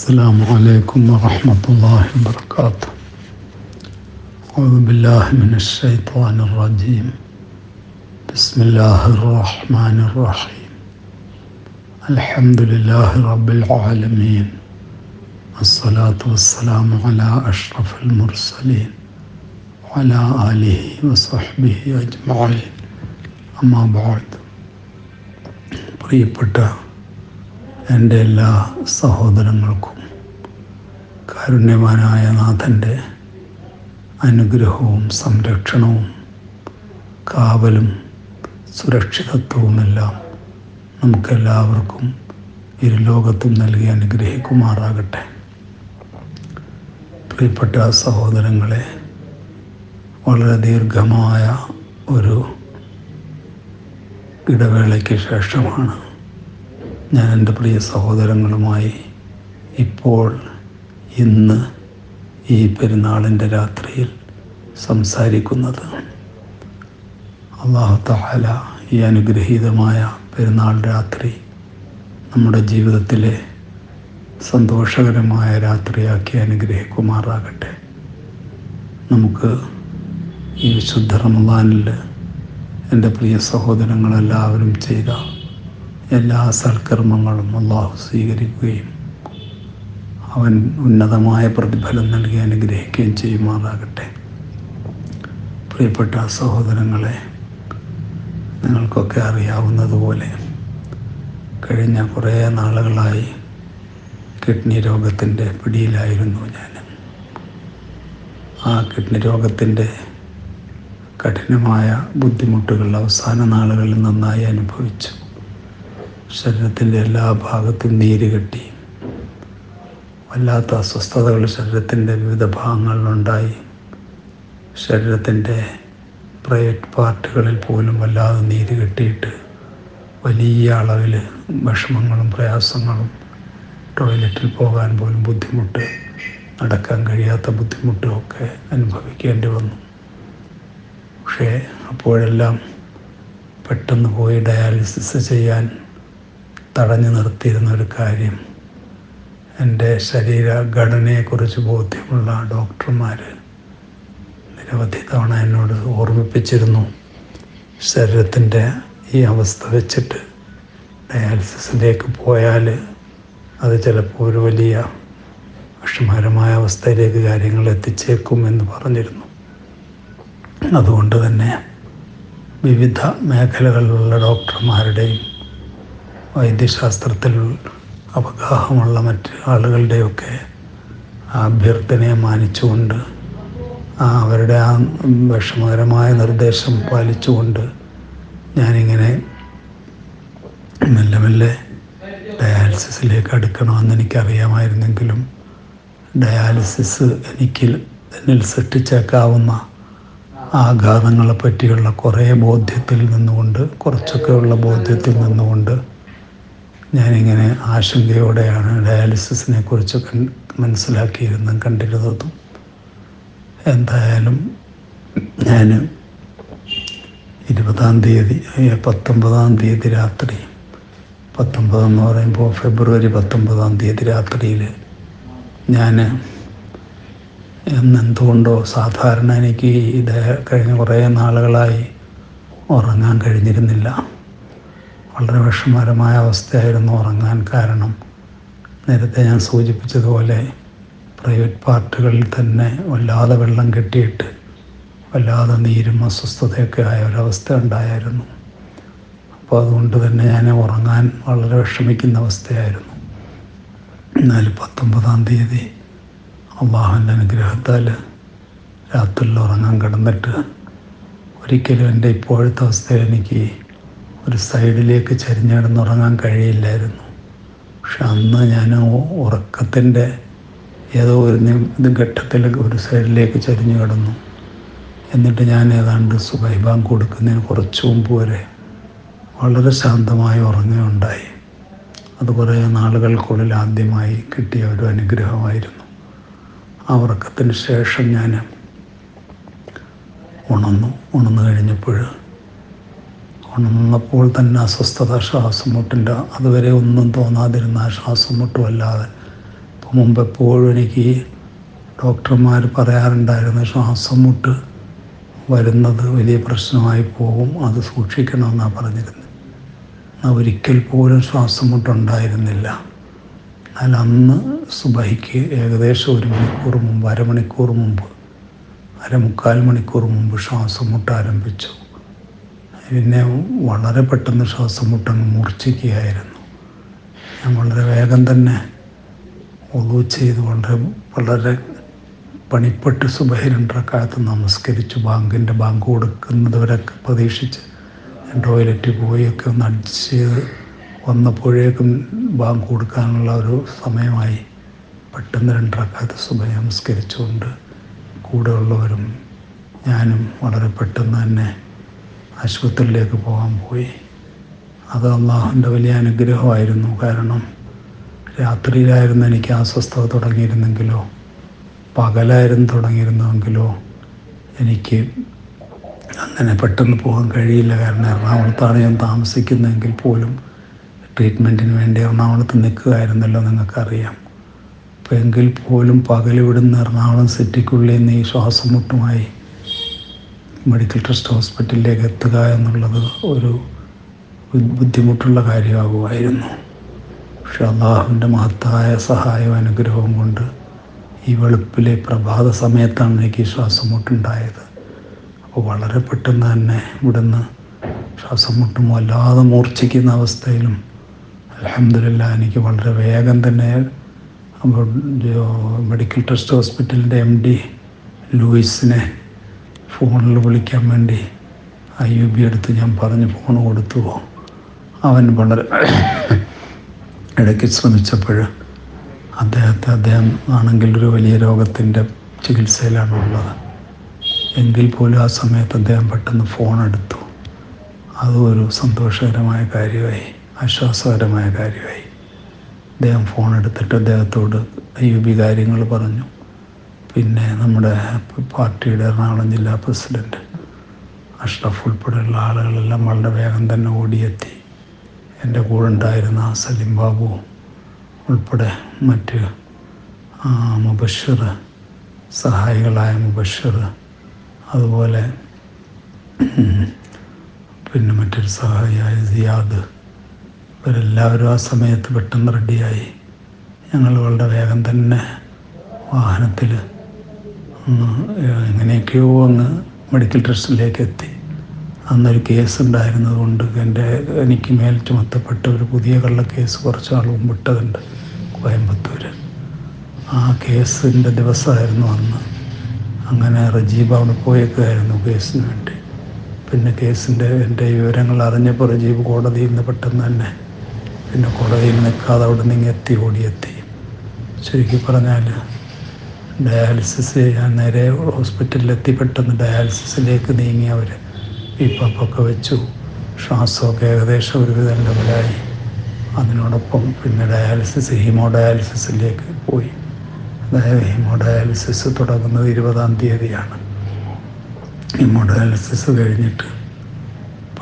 السلام عليكم ورحمة الله وبركاته أعوذ بالله من الشيطان الرجيم بسم الله الرحمن الرحيم الحمد لله رب العالمين الصلاة والسلام على أشرف المرسلين وعلى آله وصحبه أجمعين أما بعد പ്രിയപ്പെട്ട എന്റെ എല്ലാ സഹോദരങ്ങൾക്കും കാരുണ്യവാനായ നാഥന്റെ അനുഗ്രഹവും സംരക്ഷണവും കാവലും സുരക്ഷിതത്വവുമെല്ലാം നമുക്കെല്ലാവർക്കും ഇരുലോകത്തും നൽകി അനുഗ്രഹിക്കുമാറാകട്ടെ. പ്രിയപ്പെട്ട സഹോദരങ്ങളെ വളരെ ദീർഘമായ ഒരു ഇടവേളയ്ക്ക് ശേഷമാണ് ഞാൻ എന്റെ പ്രിയ സഹോദരങ്ങളുമായി ഇപ്പോൾ ഇന്ന് ഈ പെരുന്നാളിന്റെ രാത്രിയിൽ സംസാരിക്കുന്നത് അള്ളാഹു തഹല ഈ അനുഗ്രഹീതമായ പെരുന്നാൾ രാത്രി നമ്മുടെ ജീവിതത്തിലെ സന്തോഷകരമായ രാത്രിയാക്കി അനുഗ്രഹിക്കുമാറാകട്ടെ. നമുക്ക് ഈ വിശുദ്ധ റമദാനിൽ എന്റെ പ്രിയ സഹോദരങ്ങളെല്ലാവരും ചെയ്ത എല്ലാ സൽക്കർമ്മങ്ങളും അള്ളാഹു സ്വീകരിക്കുകയും അവൻ ഉന്നതമായ പ്രതിഫലം നൽകി അനുഗ്രഹിക്കുകയും ചെയ്യുമാറാകട്ടെ. പ്രിയപ്പെട്ട സഹോദരങ്ങളെ നിങ്ങൾക്കൊക്കെ അറിയാവുന്നതുപോലെ കഴിഞ്ഞ കുറേ നാളുകളായി കിഡ്നി രോഗത്തിന്റെ പിടിയിലായിരുന്നു ഞാൻ. ആ കിഡ്നി രോഗത്തിന്റെ കഠിനമായ ബുദ്ധിമുട്ടുകൾ അവസാന നാളുകളിൽ നന്നായി അനുഭവിച്ചു. ശരീരത്തിന്റെ എല്ലാ ഭാഗത്തും നീര് കെട്ടി. വല്ലാത്ത അസ്വസ്ഥതകൾ ശരീരത്തിന്റെ വിവിധ ഭാഗങ്ങളിലുണ്ടായി. ശരീരത്തിന്റെ പ്രൈവറ്റ് പാർട്ടുകളിൽ പോലും വല്ലാതെ നീര് കെട്ടിയിട്ട് വലിയ അളവിൽ വിഷമങ്ങളും പ്രയാസങ്ങളും ടോയ്ലറ്റിൽ പോകാൻ പോലും ബുദ്ധിമുട്ട് നടക്കാൻ കഴിയാത്ത ബുദ്ധിമുട്ടുമൊക്കെ അനുഭവിക്കേണ്ടി വന്നു. പക്ഷേ അപ്പോഴെല്ലാം പെട്ടെന്ന് പോയി ഡയാലിസിസ് ചെയ്യാൻ തടഞ്ഞു നിർത്തിയിരുന്ന ഒരു കാര്യം. എന്റെ ശരീരഘടനയെക്കുറിച്ച് ബോധ്യമുള്ള ഡോക്ടർമാർ നിരവധി തവണ എന്നോട് ഓർമ്മിപ്പിച്ചിരുന്നു. ശരീരത്തിന്റെ ഈ അവസ്ഥ വെച്ചിട്ട് ഡയാലിസിസിലേക്ക് പോയാൽ അത് ചിലപ്പോൾ ഒരു വലിയ വിഷമകരമായ അവസ്ഥയിലേക്ക് കാര്യങ്ങൾ എത്തിച്ചേക്കും എന്ന് പറഞ്ഞിരുന്നു. അതുകൊണ്ട് തന്നെ വിവിധ മേഖലകളിലുള്ള ഡോക്ടർമാരുടെയും വൈദ്യശാസ്ത്രത്തിൽ അവഗാഹമുള്ള മറ്റ് ആളുകളുടെയൊക്കെ അഭ്യർത്ഥനയെ മാനിച്ചുകൊണ്ട് അവരുടെ ആ വിഷമകരമായ നിർദ്ദേശം പാലിച്ചുകൊണ്ട് ഞാനിങ്ങനെ മെല്ലെ മെല്ലെ ഡയാലിസിസിലേക്ക് അടുക്കണമെന്ന് എനിക്കറിയാമായിരുന്നെങ്കിലും ഡയാലിസിസ് എനിക്ക് എന്നിൽ സൃഷ്ടിച്ചേക്കാവുന്ന ആഘാതങ്ങളെ പറ്റിയുള്ള കുറേ ബോധ്യത്തിൽ നിന്നുകൊണ്ട് കുറച്ചൊക്കെയുള്ള ബോധ്യത്തിൽ നിന്നുകൊണ്ട് ഞാനിങ്ങനെ ആശങ്കയോടെയാണ് ഡയാലിസിസിനെ കുറിച്ച് കൺ മനസ്സിലാക്കിയിരുന്നതും കണ്ടിരുന്നതും. എന്തായാലും ഞാൻ ഇരുപതാം തീയതി പത്തൊമ്പതാം തീയതി രാത്രി പത്തൊമ്പതെന്ന് പറയുമ്പോൾ ഫെബ്രുവരി പത്തൊമ്പതാം തീയതി രാത്രിയിൽ ഞാൻ എന്നെന്തുകൊണ്ടോ സാധാരണ എനിക്ക് ഇത് കഴിഞ്ഞ കുറേ നാളുകളായി ഉറങ്ങാൻ കഴിഞ്ഞിരുന്നില്ല. വളരെ വിഷമകരമായ അവസ്ഥയായിരുന്നു ഉറങ്ങാൻ കാരണം. നേരത്തെ ഞാൻ സൂചിപ്പിച്ചതുപോലെ പ്രൈവറ്റ് പാർട്ടുകളിൽ തന്നെ വല്ലാതെ വെള്ളം കെട്ടിയിട്ട് വല്ലാതെ നീരും അസ്വസ്ഥതയൊക്കെ ആയ ഒരവസ്ഥ ഉണ്ടായിരുന്നു. അപ്പോൾ അതുകൊണ്ട് തന്നെ ഞാൻ ഉറങ്ങാൻ വളരെ വിഷമിക്കുന്ന അവസ്ഥയായിരുന്നു. എന്നാൽ പത്തൊമ്പതാം തീയതി അള്ളാഹുവിന്റെ അനുഗ്രഹത്താൽ രാത്രിയിൽ ഉറങ്ങാൻ കിടന്നിട്ട് ഒരിക്കലും എന്റെ ഇപ്പോഴത്തെ അവസ്ഥയിൽ എനിക്ക് ഒരു സൈഡിലേക്ക് ചരിഞ്ഞ് ഉറങ്ങാൻ കഴിയില്ലായിരുന്നു. പക്ഷെ അന്ന് ഞാൻ ഉറക്കത്തിന്റെ ഏതോ ഒരു ഘട്ടത്തിൽ ഒരു സൈഡിലേക്ക് ചരിഞ്ഞു കിടന്നു. എന്നിട്ട് ഞാൻ ഏതാണ്ട് സുബൈബാൻ കൊടുക്കുന്നതിന് കുറച്ച് മുമ്പ് വരെ വളരെ ശാന്തമായി ഉറങ്ങുകയുണ്ടായി. അത് കുറേ നാളുകൾക്കുള്ളിൽ ആദ്യമായി കിട്ടിയ ഒരു അനുഗ്രഹമായിരുന്നു. ആ ഉറക്കത്തിന് ശേഷം ഞാൻ ഉണർന്നു. ഉണർന്നു കഴിഞ്ഞപ്പോൾ ഉണർന്നപ്പോൾ തന്നെ അസ്വസ്ഥത ശ്വാസം മുട്ടിന്റെ അതുവരെ ഒന്നും തോന്നാതിരുന്ന ആ ശ്വാസം മുട്ടും അല്ലാതെ അപ്പോൾ മുമ്പ് എപ്പോഴും എനിക്ക് ഡോക്ടർമാർ പറയാറുണ്ടായിരുന്നു ശ്വാസം മുട്ട് വരുന്നത് വലിയ പ്രശ്നമായി പോകും. അത് സൂക്ഷിക്കണമെന്നാണ് പറഞ്ഞിരുന്നത് എന്നാൽ ഒരിക്കൽ പോലും ശ്വാസം മുട്ടുണ്ടായിരുന്നില്ല. എന്നാൽ അന്ന് സുബഹിക്ക് ഏകദേശം ഒരു മണിക്കൂർ മുമ്പ് അരമണിക്കൂർ മുമ്പ് അരമുക്കാൽ മണിക്കൂർ മുമ്പ് ശ്വാസം മുട്ട് ആരംഭിച്ചു പിന്നെ വളരെ പെട്ടെന്ന് ശ്വാസം മുട്ടങ്ങ് മുറിച്ചിരിക്കുകയായിരുന്നു ഞാൻ വളരെ വേഗം തന്നെ ഒതു ചെയ്ത് വളരെ പണിപ്പെട്ട് സുബഹിരണ്ടക്കാലത്ത് നമസ്കരിച്ചു. ബാങ്കിന്റെ ബാങ്ക് കൊടുക്കുന്നത് വരെ പ്രതീക്ഷിച്ച് ടോയ്ലറ്റിൽ പോയൊക്കെ ഒന്ന് അഡ്ജസ്റ്റ് ചെയ്ത് വന്നപ്പോഴേക്കും ബാങ്ക് കൊടുക്കാനുള്ള ഒരു സമയമായി. പെട്ടെന്ന് രണ്ടരക്കാലത്ത് സുബഹ നമസ്കരിച്ചുകൊണ്ട് കൂടെയുള്ളവരും ഞാനും വളരെ പെട്ടെന്ന് തന്നെ ആശുപത്രിയിലേക്ക് പോകാൻ പോയി. അത് അള്ളാഹുവിന്റെ വലിയ അനുഗ്രഹമായിരുന്നു. കാരണം രാത്രിയിലായിരുന്നു എനിക്ക് അസ്വസ്ഥത തുടങ്ങിയിരുന്നെങ്കിലോ പകലായിരുന്നു തുടങ്ങിയിരുന്നെങ്കിലോ എനിക്ക് അങ്ങനെ പെട്ടെന്ന് പോകാൻ കഴിയില്ല. കാരണം എറണാകുളത്താണ് ഞാൻ താമസിക്കുന്നതെങ്കിൽ പോലും ട്രീറ്റ്മെന്റിന് വേണ്ടി എറണാകുളത്ത് നിൽക്കുകയായിരുന്നല്ലോ നിങ്ങൾക്കറിയാം. അപ്പോൾ എങ്കിൽ പോലും പകൽ എറണാകുളം സിറ്റിക്കുള്ളിൽ നിന്ന് ഈ ശ്വാസം മുട്ടുമായി മെഡിക്കൽ ട്രസ്റ്റ് ഹോസ്പിറ്റലിലേക്ക് എത്തുക എന്നുള്ളത് ഒരു ബുദ്ധിമുട്ടുള്ള കാര്യമാകുമായിരുന്നു. പക്ഷെ അള്ളാഹുവിന്റെ മഹത്തായ സഹായവും അനുഗ്രഹവും കൊണ്ട് ഈ വെളുപ്പിലെ പ്രഭാത സമയത്താണ് എനിക്ക് ശ്വാസം മുട്ടുണ്ടായത് അപ്പോൾ വളരെ പെട്ടെന്ന് തന്നെ ഇവിടുന്ന് ശ്വാസം മുട്ടും വല്ലാതെ മൂർച്ഛിക്കുന്ന അവസ്ഥയിലും അലഹമില്ല എനിക്ക് വളരെ വേഗം തന്നെ മെഡിക്കൽ ട്രസ്റ്റ് ഹോസ്പിറ്റലിന്റെ എം ഡി ലൂയിസിനെ ഫോണിൽ വിളിക്കാൻ വേണ്ടി ഐ യു ബി എടുത്ത് ഞാൻ പറഞ്ഞ് ഫോൺ കൊടുത്തു. അവൻ വളരെ ഇടയ്ക്ക് ശ്രമിച്ചപ്പോൾ അദ്ദേഹത്തെ അദ്ദേഹം ആണെങ്കിൽ ഒരു വലിയ രോഗത്തിന്റെ ചികിത്സയിലാണ് ഉള്ളത് എങ്കിൽ പോലും ആ സമയത്ത് അദ്ദേഹം പെട്ടെന്ന് ഫോൺ എടുത്തു. അതും ഒരു സന്തോഷകരമായ കാര്യമായി ആശ്വാസകരമായ കാര്യമായി. അദ്ദേഹം ഫോൺ എടുത്തിട്ട് അദ്ദേഹത്തോട് ഐ യു ബി കാര്യങ്ങൾ പറഞ്ഞു. പിന്നെ നമ്മുടെ പാർട്ടിയുടെ എറണാകുളം ജില്ലാ പ്രസിഡന്റ് അഷ്റഫ് ഉൾപ്പെടെയുള്ള ആളുകളെല്ലാം വളരെ വേഗം തന്നെ ഓടിയെത്തി. എന്റെ കൂടെ ഉണ്ടായിരുന്ന സലിം ബാബു ഉൾപ്പെടെ മറ്റ് മുബഷർ സഹായികളായ മുബഷർ അതുപോലെ പിന്നെ മറ്റൊരു സഹായിയായ സിയാദ് ഇവരെല്ലാവരും ആ സമയത്ത് പെട്ടെന്ന് റെഡിയായി ഞങ്ങൾ വളരെ വേഗം തന്നെ വാഹനത്തിൽ എങ്ങനെയൊക്കെയോ അങ്ങ് മെഡിക്കൽ ട്രസ്റ്റിലേക്ക് എത്തി അന്നൊരു കേസ് ഉണ്ടായിരുന്നത് കൊണ്ട് എന്റെ എനിക്ക് മേൽ ചുമത്തപ്പെട്ട ഒരു പുതിയ കള്ള കേസ് കുറച്ച് നാൾ മുമ്പിട്ടതുണ്ട് കോയമ്പത്തൂർ ആ കേസിന്റെ ദിവസമായിരുന്നു അന്ന്. അങ്ങനെ റജീബ് അവിടെ പോയേക്കായിരുന്നു കേസിന് വേണ്ടി. പിന്നെ കേസിന്റെ എന്റെ വിവരങ്ങൾ അറിഞ്ഞപ്പോൾ റജീബ് കോടതിയിൽ നിന്ന് പെട്ടെന്ന് തന്നെ പിന്നെ കോടതിയിൽ നിൽക്കാതെ അവിടെ നിന്ന് എത്തി ഓടിയെത്തി. ശരിക്കും പറഞ്ഞാൽ ഡയാലിസിസ് ചെയ്യാൻ നേരെ ഹോസ്പിറ്റലിലെത്തി പെട്ടെന്ന് ഡയാലിസിസിലേക്ക് നീങ്ങി അവർ പീപ്പൊക്കെ വെച്ചു. ശ്വാസമൊക്കെ ഏകദേശം ഒരുവിധം ലെവലായി അതിനോടൊപ്പം പിന്നെ ഡയാലിസിസ് ഹീമോ ഡയാലിസിസിലേക്ക് പോയി. അതായത് ഹീമോ ഡയാലിസിസ് തുടങ്ങുന്നത് ഇരുപതാം തീയതിയാണ്. ഹീമോ ഡയാലിസിസ് കഴിഞ്ഞിട്ട്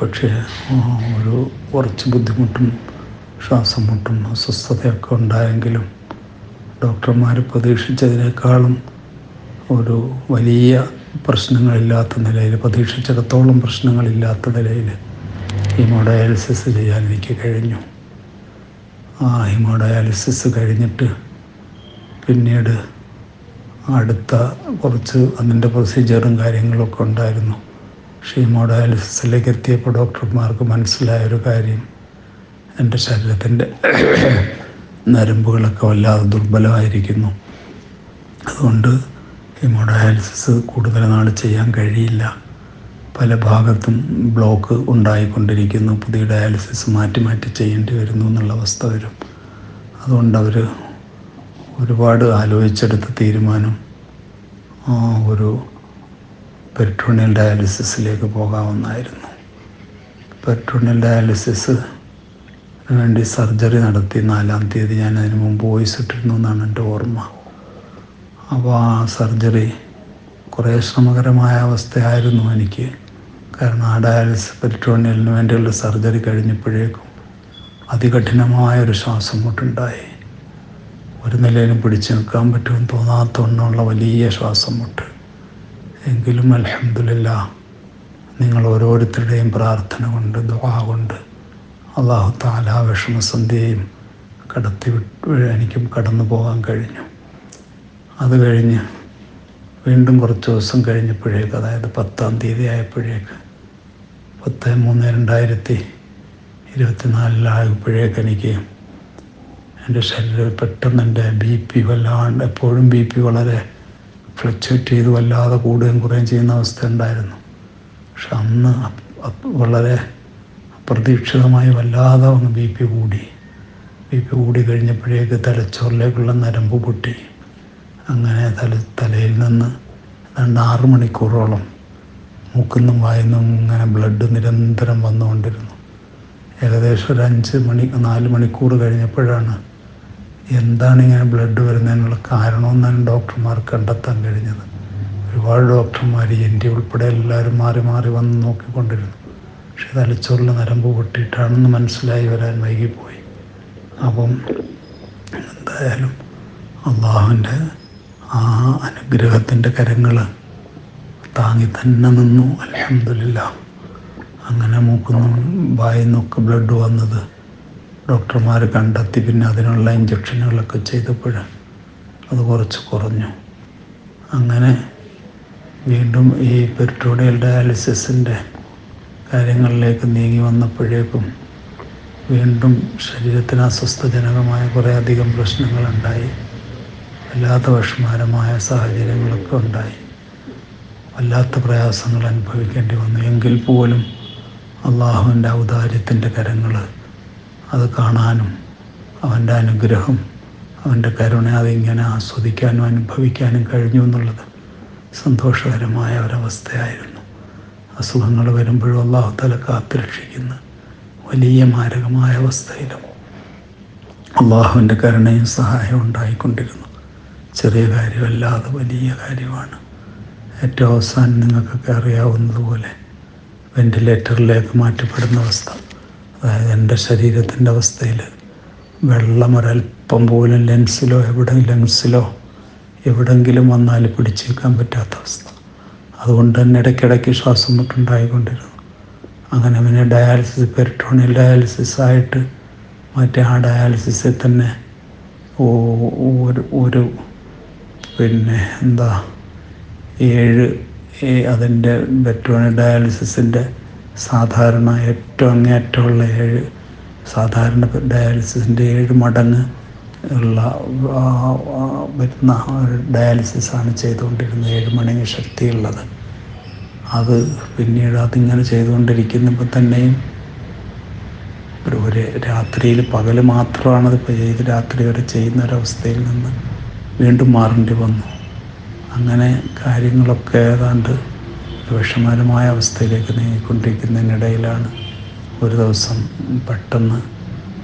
പക്ഷേ ഒരു കുറച്ച് ബുദ്ധിമുട്ടും ശ്വാസം മുട്ടും അസ്വസ്ഥതയൊക്കെ ഉണ്ടായെങ്കിലും ഡോക്ടർമാർ പ്രതീക്ഷിച്ചതിനേക്കാളും ഒരു വലിയ പ്രശ്നങ്ങളില്ലാത്ത നിലയിൽ പ്രതീക്ഷിച്ചിടത്തോളം പ്രശ്നങ്ങളില്ലാത്ത നിലയിൽ ഹീമോഡയാലിസിസ് ചെയ്യാൻ എനിക്ക് കഴിഞ്ഞു. ആ ഹീമോഡയാലിസിസ് കഴിഞ്ഞിട്ട് പിന്നീട് അടുത്ത കുറച്ച് അതിന്റെ പ്രൊസീജിയറും കാര്യങ്ങളൊക്കെ ഉണ്ടായിരുന്നു. പക്ഷേ ഹീമോഡയാലിസിസിലേക്ക് എത്തിയപ്പോൾ ഡോക്ടർമാർക്ക് മനസ്സിലായ ഒരു കാര്യം എന്റെ ശരീരത്തിന്റെ നരമ്പുകളൊക്കെ വല്ലാതെ ദുർബലമായിരിക്കുന്നു. അതുകൊണ്ട് ഹീമോഡയാലിസിസ് കൂടുതൽ നാൾ ചെയ്യാൻ കഴിയില്ല. പല ഭാഗത്തും ബ്ലോക്ക് ഉണ്ടായിക്കൊണ്ടിരിക്കുന്നു. പുതിയ ഡയാലിസിസ് മാറ്റി മാറ്റി ചെയ്യേണ്ടി വരുന്നു എന്നുള്ള അവസ്ഥ വരും. അതുകൊണ്ട് അവർ ഒരുപാട് ആലോചിച്ചെടുത്ത തീരുമാനം ഒരു പെട്രോണിയൽ ഡയാലിസിസിലേക്ക് പോകാമെന്നായിരുന്നു പെട്രോണിയൽ ഡയാലിസിസ് വേണ്ടി സർജറി നടത്തി നാലാം തീയതി ഞാൻ അതിന് മുമ്പ് വോയിസ് ഇട്ടിരുന്നു എന്നാണ് എന്റെ ഓർമ്മ. അപ്പോൾ ആ സർജറി കുറേ ശ്രമകരമായ അവസ്ഥയായിരുന്നു എനിക്ക്. കാരണം ആ ഡയാലിസിസ് പെരിറ്റോണിയലിന് വേണ്ടിയുള്ള സർജറി കഴിഞ്ഞപ്പോഴേക്കും അതികഠിനമായ ഒരു ശ്വാസം മുട്ടുണ്ടായി. ഒരു നിലയിലും പിടിച്ചു നിൽക്കാൻ പറ്റുമെന്ന് തോന്നാത്തവണ്ണമുള്ള വലിയ ശ്വാസം മുട്ട്. എങ്കിലും അലഹമില്ല നിങ്ങൾ ഓരോരുത്തരുടെയും പ്രാർത്ഥന കൊണ്ട് ദുആ കൊണ്ട് അള്ളാഹു താല വിഷമസന്ധ്യയും കടത്തി എനിക്കും കടന്നു പോകാൻ കഴിഞ്ഞു. അത് കഴിഞ്ഞ് വീണ്ടും കുറച്ച് ദിവസം കഴിഞ്ഞപ്പോഴേക്ക് അതായത് പത്താം തീയതി ആയപ്പോഴേക്ക് പത്ത് മൂന്ന് രണ്ടായിരത്തി ഇരുപത്തിനാലിലായപ്പോഴേക്ക് എനിക്ക് എന്റെ ശരീരം പെട്ടെന്ന് എന്റെ ബി പി വല്ലാണ്ട് എപ്പോഴും ബി പി വളരെ ഫ്ലക്ച്വേറ്റ് ചെയ്ത് വല്ലാതെ കൂടുകയും കുറയുകയും ചെയ്യുന്ന അവസ്ഥ ഉണ്ടായിരുന്നു. പക്ഷെ അന്ന് വളരെ അപ്രതീക്ഷിതമായി വല്ലാതെ ഒന്ന് ബി പി കൂടി. ബി പി കൂടി കഴിഞ്ഞപ്പോഴേക്ക് തലച്ചോറിലേക്കുള്ള നരമ്പ് പൊട്ടി. അങ്ങനെ തല തലയിൽ നിന്ന് രണ്ട് ആറ് മണിക്കൂറോളം മൂക്കുന്നും വായുന്നും ഇങ്ങനെ ബ്ലഡ് നിരന്തരം വന്നുകൊണ്ടിരുന്നു. ഏകദേശം ഒരു അഞ്ച് മണി നാല് മണിക്കൂർ കഴിഞ്ഞപ്പോഴാണ് എന്താണ് ഇങ്ങനെ ബ്ലഡ് വരുന്നതിനുള്ള കാരണമെന്നാണ് ഡോക്ടർമാർ കണ്ടെത്താൻ കഴിഞ്ഞത്. ഒരുപാട് ഡോക്ടർമാർ എന്റെ ഉൾപ്പെടെ എല്ലാവരും മാറി മാറി വന്ന് നോക്കിക്കൊണ്ടിരുന്നു. പക്ഷെ തലച്ചോറിൽ നരമ്പ് പൊട്ടിയിട്ടാണെന്ന് മനസ്സിലായി വരാൻ വൈകിപ്പോയി. അപ്പം എന്തായാലും അള്ളാഹുവിന്റെ ആ അനുഗ്രഹത്തിന്റെ കരങ്ങൾ താങ്ങി തന്നെ നിന്നു. അലഹമില്ല അങ്ങനെ മൂക്കുന്നും വായിന്നൊക്കെ ബ്ലഡ് വന്നത്. ഡോക്ടർമാർ കണ്ടെത്തി പിന്നെ അതിനുള്ള ഇഞ്ചക്ഷനുകളൊക്കെ ചെയ്തപ്പോൾ അത് കുറച്ച് കുറഞ്ഞു. അങ്ങനെ വീണ്ടും ഈ പെരിട്ടോണിയൽ ഡയാലിസിസിന്റെ കാര്യങ്ങളിലേക്ക് നീങ്ങി വന്നപ്പോഴേക്കും വീണ്ടും ശരീരത്തിന് അസ്വസ്ഥജനകമായ കുറേ അധികം പ്രശ്നങ്ങളുണ്ടായി. വല്ലാത്ത വിഷമാരമായ സാഹചര്യങ്ങളൊക്കെ ഉണ്ടായി. വല്ലാത്ത പ്രയാസങ്ങൾ അനുഭവിക്കേണ്ടി വന്നു. എങ്കിൽ പോലും അള്ളാഹുവിന്റെ ഔദാര്യത്തിന്റെ കരങ്ങൾ അത് കാണാനും അവന്റെ അനുഗ്രഹം അവന്റെ കരുണ അതിങ്ങനെ ആസ്വദിക്കാനും അനുഭവിക്കാനും കഴിഞ്ഞു എന്നുള്ളത് സന്തോഷകരമായ ഒരവസ്ഥയായിരുന്നു. അസുഖങ്ങൾ വരുമ്പോഴും അള്ളാഹു തല കാത്തുരക്ഷിക്കുന്ന വലിയ മാരകമായ അവസ്ഥയിലും അള്ളാഹുവിന്റെ കരുണയും സഹായവും ഉണ്ടായിക്കൊണ്ടിരുന്നു. ചെറിയ കാര്യമല്ലാതെ വലിയ കാര്യമാണ്. ഏറ്റവും അവസാനം നിങ്ങൾക്കൊക്കെ അറിയാവുന്നതുപോലെ വെന്റിലേറ്ററിലേക്ക് മാറ്റപ്പെടുന്ന അവസ്ഥ. അതായത് എന്റെ ശരീരത്തിന്റെ അവസ്ഥയിൽ വെള്ളം ഒരല്പം പോലും ലെൻസിലോ എവിടെ ലെൻസിലോ എവിടെങ്കിലും വന്നാൽ പിടിച്ചേക്കാൻ പറ്റാത്ത അവസ്ഥ. അതുകൊണ്ട് തന്നെ ഇടയ്ക്കിടയ്ക്ക് ശ്വാസം മുട്ടുണ്ടായിക്കൊണ്ടിരുന്നു. അങ്ങനെ പിന്നെ ഡയാലിസിസ് പെരിട്ടോണിയൽ ഡയാലിസിസ് ആയിട്ട് മറ്റേ. ആ ഡയാലിസിസിൽ തന്നെ ഒരു ഒരു പിന്നെ എന്താ ഏഴ് അതിന്റെ പെരിട്ടോണിയൽ ഡയാലിസിസിന്റെ സാധാരണ ഏറ്റവും അങ്ങേയറ്റമുള്ള ഏഴ് സാധാരണ ഡയാലിസിസിന്റെ ഏഴ് മടങ്ങ് ഉള്ള വരുന്ന ഒരു ഡയാലിസിസാണ് ചെയ്തുകൊണ്ടിരുന്നത്. ഏഴ് മടങ്ങ് ശക്തിയുള്ളത്. അത് പിന്നീട് അതിങ്ങനെ ചെയ്തുകൊണ്ടിരിക്കുന്നപ്പോൾ തന്നെയും ഒരു ഒരു രാത്രിയിൽ പകൽ മാത്രമാണ് ഇപ്പോൾ ചെയ്ത് രാത്രി വരെ ചെയ്യുന്ന ഒരവസ്ഥയിൽ നിന്ന് വീണ്ടും മാറേണ്ടി വന്നു. അങ്ങനെ കാര്യങ്ങളൊക്കെ ഏതാണ്ട് വിഷമകരമായ അവസ്ഥയിലേക്ക് നീങ്ങിക്കൊണ്ടിരിക്കുന്നതിനിടയിലാണ് ഒരു ദിവസം പെട്ടെന്ന്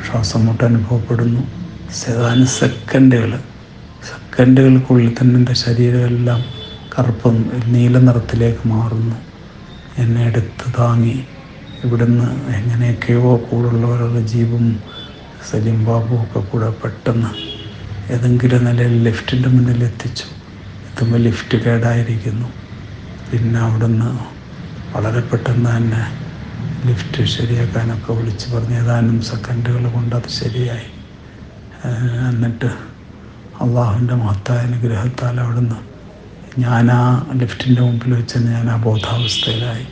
ശ്വാസം മുട്ട് അനുഭവപ്പെടുന്നു. ഏതാനും സെക്കൻഡുകൾ. സെക്കൻഡുകൾക്കുള്ളിൽ തന്നെ എന്റെ ശരീരമെല്ലാം കറുപ്പം നീല നിറത്തിലേക്ക് മാറുന്നു. എന്നെ എടുത്ത് താങ്ങി. ഇവിടുന്ന് എങ്ങനെയൊക്കെയോ കൂടുള്ളവരുടെ ജീവും സലീം ബാബുവും ഒക്കെ കൂടെ പെട്ടെന്ന് ഏതെങ്കിലും നിലയിൽ ലിഫ്റ്റിന്റെ മുന്നിൽ എത്തിച്ചു. എത്തുമ്പോൾ ലിഫ്റ്റ് കേടായിരിക്കുന്നു. പിന്നെ അവിടുന്ന് വളരെ പെട്ടെന്ന് തന്നെ ലിഫ്റ്റ് ശരിയാക്കാനൊക്കെ വിളിച്ച് പറഞ്ഞ് ഏതാനും സെക്കൻഡുകൾ കൊണ്ട് അത് ശരിയായി. എന്നിട്ട് അള്ളാഹുവിന്റെ മഹത്തായ അനുഗ്രഹത്താൽ അവിടുന്ന് ഞാൻ ആ ലിഫ്റ്റിന്റെ മുമ്പിൽ വെച്ച് ഞാൻ ആ ബോധാവസ്ഥയിലായി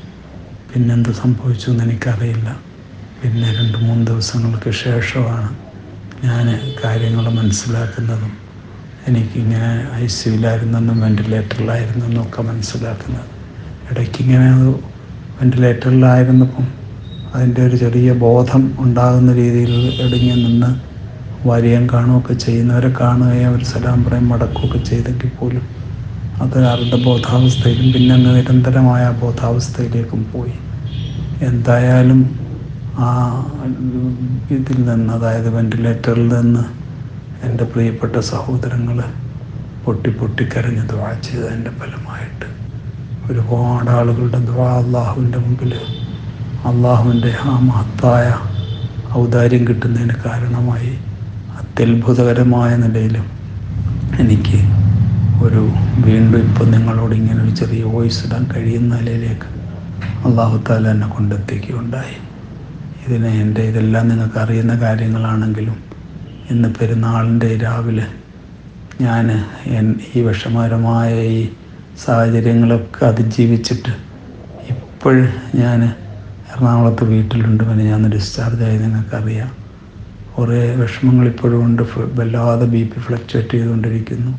പിന്നെന്ത് സംഭവിച്ചു എന്ന് എനിക്കറിയില്ല. പിന്നെ രണ്ട് മൂന്ന് ദിവസങ്ങൾക്ക് ശേഷമാണ് ഞാൻ കാര്യങ്ങൾ മനസ്സിലാക്കുന്നതും എനിക്കിങ്ങനെ ഐ സിയിലായിരുന്നെന്നും വെന്റിലേറ്ററിലായിരുന്നെന്നും ഒക്കെ മനസ്സിലാക്കുന്നത്. ഇടയ്ക്കിങ്ങനെ വെന്റിലേറ്ററിലായിരുന്നപ്പം അതിന്റെ ഒരു ചെറിയ ബോധം ഉണ്ടാകുന്ന രീതിയിൽ ഇടുങ്ങി നിന്ന് വരിയം കാണുകയൊക്കെ ചെയ്യുന്നവരെ കാണുകയും അവർ സലാം പറയും മടക്കുകയൊക്കെ ചെയ്തെങ്കിൽ പോലും. അത് അവരുടെ ബോധാവസ്ഥയിലും പിന്നെ നിരന്തരമായ ബോധാവസ്ഥയിലേക്കും പോയി. എന്തായാലും ആ ഇതിൽ നിന്ന് അതായത് വെന്റിലേറ്ററിൽ നിന്ന് എന്റെ പ്രിയപ്പെട്ട സഹോദരങ്ങൾ പൊട്ടി പൊട്ടിക്കരഞ്ഞ് ദ്വാ ചെയ്തതിന്റെ ഫലമായിട്ട് ഒരുപാട് ആളുകളുടെ ദ്വാ അള്ളാഹുവിന്റെ മുമ്പിൽ അള്ളാഹുവിന്റെ ആ മഹത്തായ ഔദാര്യം കിട്ടുന്നതിന് കാരണമായി അത്യത്ഭുതകരമായ നിലയിലും എനിക്ക് ഒരു വീണ്ടും ഇപ്പം നിങ്ങളോട് ഇങ്ങനെ ഒരു ചെറിയ വോയിസ് ഇടാൻ കഴിയുന്ന നിലയിലേക്ക് അള്ളാഹു താല എന്നെ കൊണ്ടെത്തിക്കുകയുണ്ടായി. ഇതിനെ എന്റെ ഇതെല്ലാം നിങ്ങൾക്ക് അറിയുന്ന കാര്യങ്ങളാണെങ്കിലും ഇന്ന് പെരുന്നാളിന്റെ രാവിലെ ഞാൻ ഈ വിഷമകരമായ ഈ സാഹചര്യങ്ങളൊക്കെ അതിജീവിച്ചിട്ട് ഇപ്പോൾ ഞാൻ എറണാകുളത്ത് വീട്ടിലുണ്ട് പിന്നെ ഞാൻ ഡിസ്ചാർജായി നിങ്ങൾക്കറിയാം. കുറേ വിഷമങ്ങൾ ഇപ്പോഴും ഉണ്ട്. വല്ലാതെ ബി പി ഫ്ലക്ച്വേറ്റ് ചെയ്തുകൊണ്ടിരിക്കുന്നു.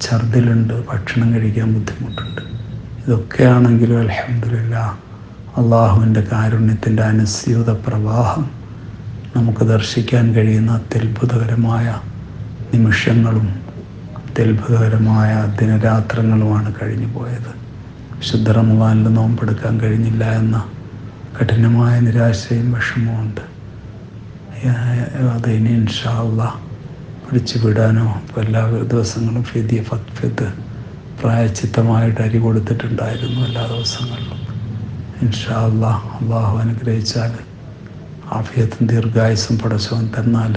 ഛർദിലുണ്ട് ഭക്ഷണം കഴിക്കാൻ ബുദ്ധിമുട്ടുണ്ട്. ഇതൊക്കെയാണെങ്കിലും അലഹമില്ല അള്ളാഹുവിന്റെ കാരുണ്യത്തിന്റെ അനുസ്യൂത പ്രവാഹം നമുക്ക് ദർശിക്കാൻ കഴിയുന്ന അത്യത്ഭുതകരമായ നിമിഷങ്ങളും അത്യത്ഭുതകരമായ ദിനരാത്രങ്ങളുമാണ് കഴിഞ്ഞു പോയത് വിശുദ്ധ റമവാനിൽ നോമ്പെടുക്കാൻ കഴിഞ്ഞില്ല എന്ന കഠിനമായ നിരാശയും വിഷമമുണ്ട് അത് ഇൻഷാള്ള പിടിച്ചു വിടാനോ ഇപ്പോൾ എല്ലാ ദിവസങ്ങളും ഫിദിയ ഫിദ് പ്രായച്ചിത്തമായിട്ട് അരി കൊടുത്തിട്ടുണ്ടായിരുന്നു എല്ലാ ദിവസങ്ങളിലും. ഇൻഷാല്ല അള്ളാഹു അനുഗ്രഹിച്ചാൽ ആഫിയത്തും ദീർഘായുസും പടച്ചവൻ തന്നാൽ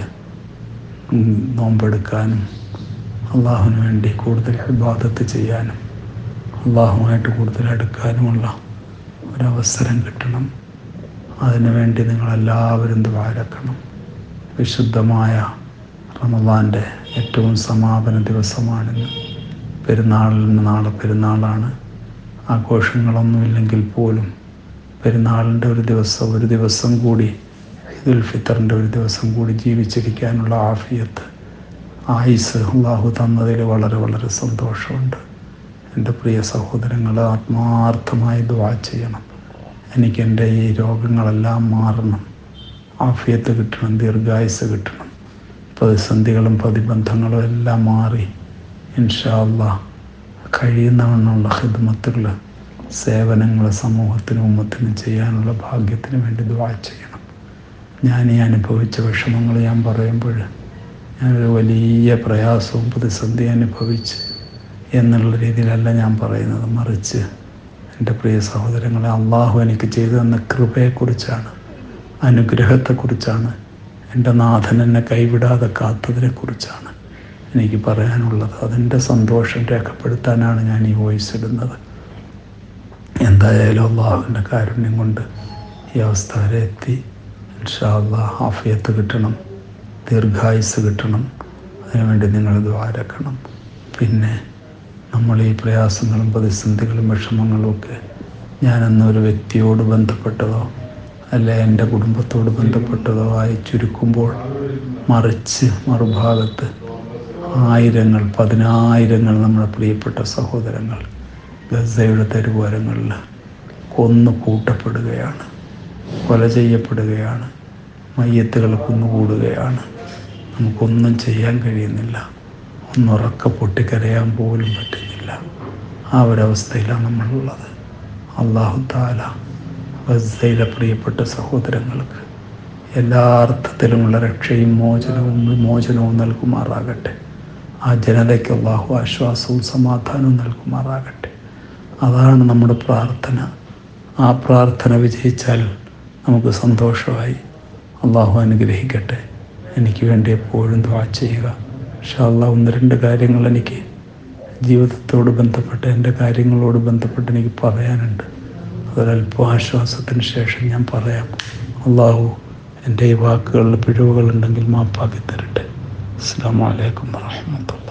നോമ്പെടുക്കാനും അള്ളാഹുവിന് വേണ്ടി കൂടുതൽ ഇബാദത്ത് ചെയ്യാനും അള്ളാഹുമായിട്ട് കൂടുതൽ അടുക്കാനുമുള്ള ഒരവസരം കിട്ടണം. അതിനുവേണ്ടി നിങ്ങളെല്ലാവരും ദ്വാരക്കണം വിശുദ്ധമായ റമദാന്റെ ഏറ്റവും സമാപന ദിവസമാണിന്ന് പെരുന്നാളിൽ നിന്ന് നാളെ പെരുന്നാളാണ്. ആഘോഷങ്ങളൊന്നുമില്ലെങ്കിൽ പോലും പെരുന്നാളിന്റെ ഒരു ദിവസം ഒരു ദിവസം കൂടി ഈദുൽ ഫിത്തറിന്റെ ഒരു ദിവസം കൂടി ജീവിച്ചിരിക്കാനുള്ള ആഫിയത്ത് ആയുസ് അള്ളാഹു തന്നതിൽ വളരെ വളരെ സന്തോഷമുണ്ട്. എന്റെ പ്രിയ സഹോദരങ്ങൾ ആത്മാർത്ഥമായി ദ്വാ ചെയ്യണം. എനിക്കെന്റെ ഈ രോഗങ്ങളെല്ലാം മാറണം. ആഫിയത്ത് കിട്ടണം ദീർഘായുസ് കിട്ടണം. പ്രതിസന്ധികളും പ്രതിബന്ധങ്ങളും എല്ലാം മാറി ഇൻഷാല്ല കഴിയുന്നവണ്ണമുള്ള ഹിദ്മത്തുകൾ സേവനങ്ങൾ സമൂഹത്തിനും ഉമ്മത്തിനും ചെയ്യാനുള്ള ഭാഗ്യത്തിന് വേണ്ടി ദ്വാ ചെയ്യണം. ഞാൻ ഈ അനുഭവിച്ച വിഷമങ്ങൾ ഞാൻ പറയുമ്പോൾ ഞാനൊരു വലിയ പ്രയാസവും പ്രതിസന്ധി അനുഭവിച്ച് എന്നുള്ള രീതിയിലല്ല ഞാൻ പറയുന്നത്. മറിച്ച് എന്റെ പ്രിയ സഹോദരങ്ങളെ അള്ളാഹു എനിക്ക് ചെയ്തു തന്ന കൃപയെക്കുറിച്ചാണ് അനുഗ്രഹത്തെക്കുറിച്ചാണ്. എന്റെ നാഥൻ എന്നെ കൈവിടാതെ കാത്തതിനെക്കുറിച്ചാണ് എനിക്ക് പറയാനുള്ളത്. അതിന്റെ സന്തോഷം രേഖപ്പെടുത്താനാണ് ഞാൻ ഈ വോയിസ് ഇടുന്നത്. എന്തായാലും അള്ളാഹുവിന്റെ കാരുണ്യം കൊണ്ട് ഈ അവസ്ഥ വരെ എത്തി. ഇൻഷാല്ല ആഫിയത്ത് കിട്ടണം ദീർഘായുസ് കിട്ടണം അതിനുവേണ്ടി നിങ്ങൾ ദ്വാരക്കണം പിന്നെ നമ്മൾ ഈ പ്രയാസങ്ങളും പ്രതിസന്ധികളും വിഷമങ്ങളും ഒക്കെ ഞാനെന്നൊരു വ്യക്തിയോട് ബന്ധപ്പെട്ടതോ അല്ല? എന്റെ കുടുംബത്തോട് ബന്ധപ്പെട്ടതോ ആയി ചുരുക്കുമ്പോൾ മറിച്ച് മറുഭാഗത്ത് ആയിരങ്ങൾ പതിനായിരങ്ങൾ നമ്മുടെ പ്രിയപ്പെട്ട സഹോദരങ്ങൾ ഗസയുടെ തെരുവോരങ്ങളിൽ കൊന്നു കൂട്ടപ്പെടുകയാണ് കൊല ചെയ്യപ്പെടുകയാണ് മയ്യത്തുകൾ കുന്നുകൂടുകയാണ്. നമുക്കൊന്നും ചെയ്യാൻ കഴിയുന്നില്ല. ഒന്നുറക്ക പൊട്ടിക്കരയാൻ പോലും പറ്റുന്നില്ല. ആ ഒരവസ്ഥയിലാണ് നമ്മളുള്ളത്. അള്ളാഹു താല ഗസയിലെ പ്രിയപ്പെട്ട സഹോദരങ്ങൾക്ക് എല്ലാ അർത്ഥത്തിലുമുള്ള രക്ഷയും മോചനവും മോചനവും നൽകുമാറാകട്ടെ. ആ ജനതയ്ക്ക് അള്ളാഹു ആശ്വാസവും സമാധാനവും നൽകുമാറാകട്ടെ. അതാണ് നമ്മുടെ പ്രാർത്ഥന. ആ പ്രാർത്ഥന വിജയിച്ചാൽ നമുക്ക് സന്തോഷമായി. അള്ളാഹു അനുഗ്രഹിക്കട്ടെ. എനിക്ക് വേണ്ടി എപ്പോഴും ദ്വാ ചെയ്യുക. അള്ളാഹ് ഒന്ന് രണ്ട് കാര്യങ്ങൾ എനിക്ക് ജീവിതത്തോട് ബന്ധപ്പെട്ട് എന്റെ കാര്യങ്ങളോട് ബന്ധപ്പെട്ട് എനിക്ക് പറയാനുണ്ട്. അതൊരല്പം ആശ്വാസത്തിന് ശേഷം ഞാൻ പറയാം അള്ളാഹു എന്റെ ഈ വാക്കുകളിൽ പിഴവുകളുണ്ടെങ്കിൽ മാപ്പാക്കി തരട്ടെ. അസ്സാം വലൈക്കും വാഹമത്തുള്ള